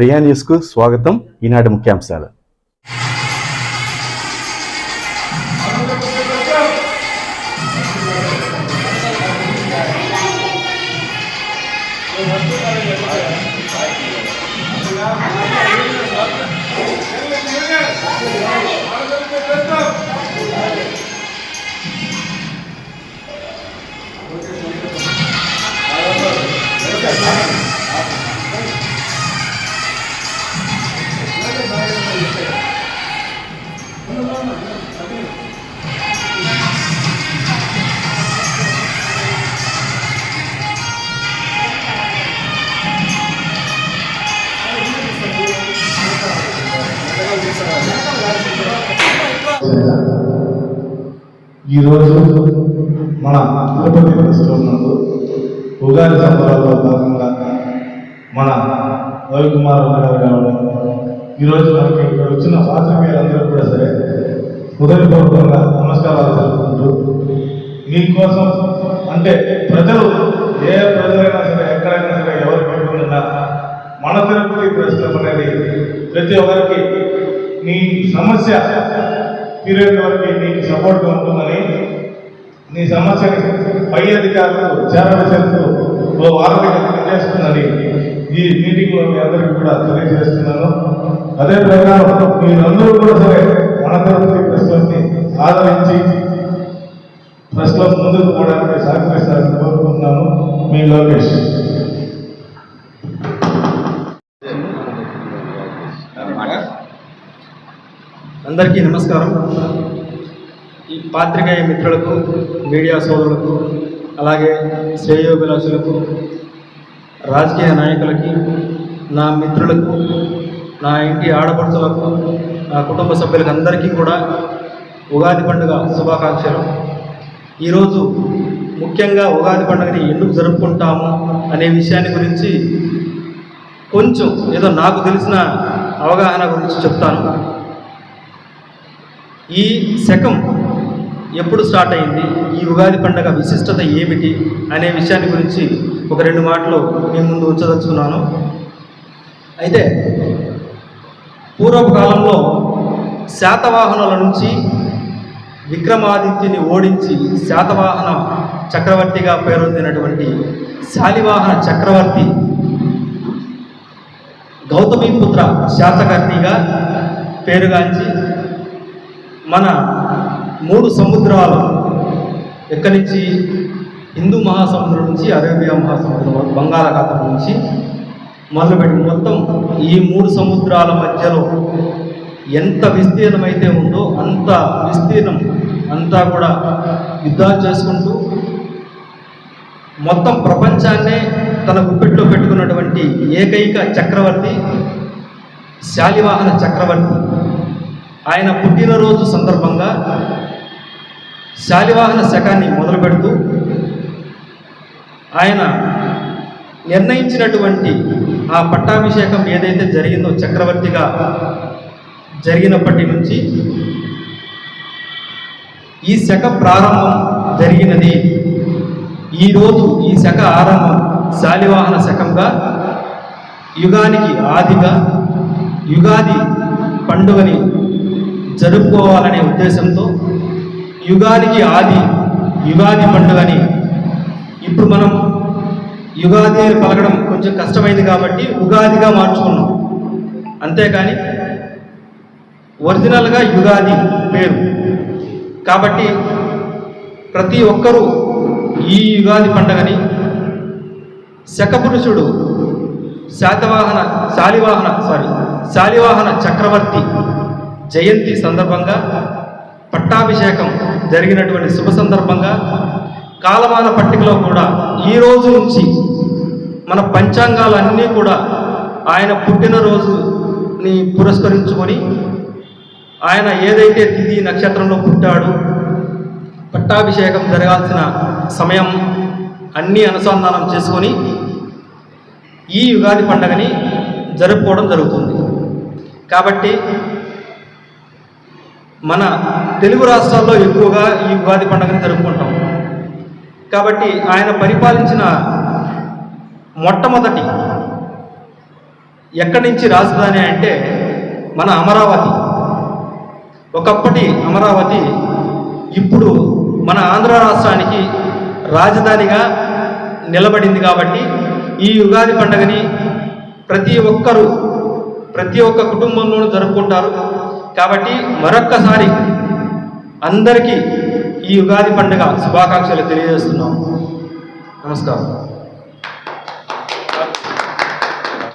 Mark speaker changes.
Speaker 1: ప్రియా న్యూస్కు స్వాగతం. ఈనాటి ముఖ్యాంశాలు.
Speaker 2: ఈరోజు మన తిరుపతి బస్సులో నందు ఉగాది సంబరాల్లో భాగంగా మన రవికుమార్ గారు కావడం. ఈరోజు మనకి ఇక్కడ వచ్చిన పాత్రికేయులందరూ కూడా సరే హృదయపూర్వకంగా నమస్కారాలు తెలుపుకుంటూ మీకోసం అంటే ప్రజలు ఏ ప్రజలైనా సరే ఎక్కడైనా సరే ఎవరు పెట్టుకున్నా మన తిరుపతి ప్రెస్ అనేది ప్రతి ఒక్కరికి నీ సమస్య తీరేంత వరకు నీకు సపోర్ట్గా ఉంటుందని ఈ సమాచారం పై అధికారులు చేరవేసేందుకు ఓ వారికి పనిచేస్తుందని ఈ మీటింగ్లో మీ అందరికీ కూడా తెలియజేస్తున్నాను. అదే ప్రకారం మీరందరూ కూడా సరే మన ప్రశ్నల్ని ఆదరించి ప్రెస్ ముందుకు పోవడానికి సహకరిస్తారని కోరుకుంటున్నాను. మీ లోకేష్.
Speaker 3: అందరికీ నమస్కారం. ఈ పాత్రికేయ మిత్రులకు మీడియా సోదరులకు అలాగే శ్రేయోభిలాషులకు రాజకీయ నాయకులకి నా మిత్రులకు నా ఇంటి ఆడపడుచులకు నా కుటుంబ సభ్యులకు అందరికీ కూడా ఉగాది పండుగ శుభాకాంక్షలు. ఈరోజు ముఖ్యంగా ఉగాది పండుగని ఎందుకు జరుపుకుంటాము అనే విషయాన్ని గురించి కొంచెం ఏదో నాకు తెలిసిన అవగాహన గురించి చెప్తాను. ఈ శకం ఎప్పుడు స్టార్ట్ అయింది? ఈ ఉగాది పండుగ విశిష్టత ఏమిటి? అనే విషయాన్ని గురించి ఒక రెండు మాటలు మీ ముందు ఉంచదలుచుకున్నాను. అయితే పూర్వకాలంలో శాతవాహనుల నుంచి విక్రమాదిత్యుని ఓడించి శాతవాహన చక్రవర్తిగా పేరొందినటువంటి శాలివాహన చక్రవర్తి గౌతమీపుత్ర శాతకర్తిగా పేరుగాంచి మన మూడు సముద్రాలు. ఎక్కడి నుంచి? హిందూ మహాసముద్రం నుంచి అరేబియా మహాసముద్రం బంగాళాఖాతం నుంచి. మొదలుపెట్టి మొత్తం ఈ మూడు సముద్రాల మధ్యలో ఎంత విస్తీర్ణం అయితే ఉందో అంత విస్తీర్ణం అంతా కూడా యుద్ధాలు చేసుకుంటూ మొత్తం ప్రపంచాన్నే తన గుప్పెట్లో పెట్టుకున్నటువంటి ఏకైక చక్రవర్తి శాలివాహన చక్రవర్తి. ఆయన పుట్టినరోజు సందర్భంగా శాలివాహన శకాన్ని మొదలు పెడుతూ ఆయన నిర్ణయించినటువంటి ఆ పట్టాభిషేకం ఏదైతే జరిగిందో చక్రవర్తిగా జరిగినప్పటి నుంచి ఈ శక ప్రారంభం జరిగినది. ఈరోజు ఈ శక ఆరంభం శాలివాహన శకంగా యుగానికి ఆదిగా యుగాది పండుగని జరుపుకోవాలనే ఉద్దేశంతో యుగానికి ఆది యుగాది పండుగని. ఇప్పుడు మనం యుగాది అని పలకడం కొంచెం కష్టమైంది కాబట్టి ఉగాదిగా మార్చుకున్నాం. అంతేకాని ఒరిజినల్గా యుగాది పేరు. కాబట్టి ప్రతి ఒక్కరూ ఈ యుగాది పండుగని శకపురుషుడు శాతవాహన శాలివాహన సారీ శాలివాహన చక్రవర్తి జయంతి సందర్భంగా పట్టాభిషేకం జరిగినటువంటి శుభ సందర్భంగా కాలమాన పట్టికలో కూడా ఈ రోజు నుంచి మన పంచాంగాలన్నీ కూడా ఆయన పుట్టినరోజుని పురస్కరించుకొని ఆయన ఏదైతే తిథి నక్షత్రంలో పుట్టాడు పట్టాభిషేకం జరగాల్సిన సమయం అన్నీ అనుసంధానం చేసుకొని ఈ యుగాది పండగని జరుపుకోవడం జరుగుతుంది. కాబట్టి మన తెలుగు రాష్ట్రాల్లో ఎక్కువగా ఈ ఉగాది పండుగని జరుపుకుంటాం. కాబట్టి ఆయన పరిపాలించిన మొట్టమొదటి ఎక్కడి నుంచి రాజధాని అంటే మన అమరావతి. ఒకప్పటి అమరావతి ఇప్పుడు మన ఆంధ్ర రాష్ట్రానికి రాజధానిగా నిలబడింది కాబట్టి ఈ ఉగాది పండుగని ప్రతి ఒక్కరూ ప్రతి ఒక్క కుటుంబంలోనూ జరుపుకుంటారు. కాబట్టి మరొక్కసారి అందరికీ ఈ ఉగాది పండుగ శుభాకాంక్షలు తెలియజేస్తున్నాం. నమస్కారం.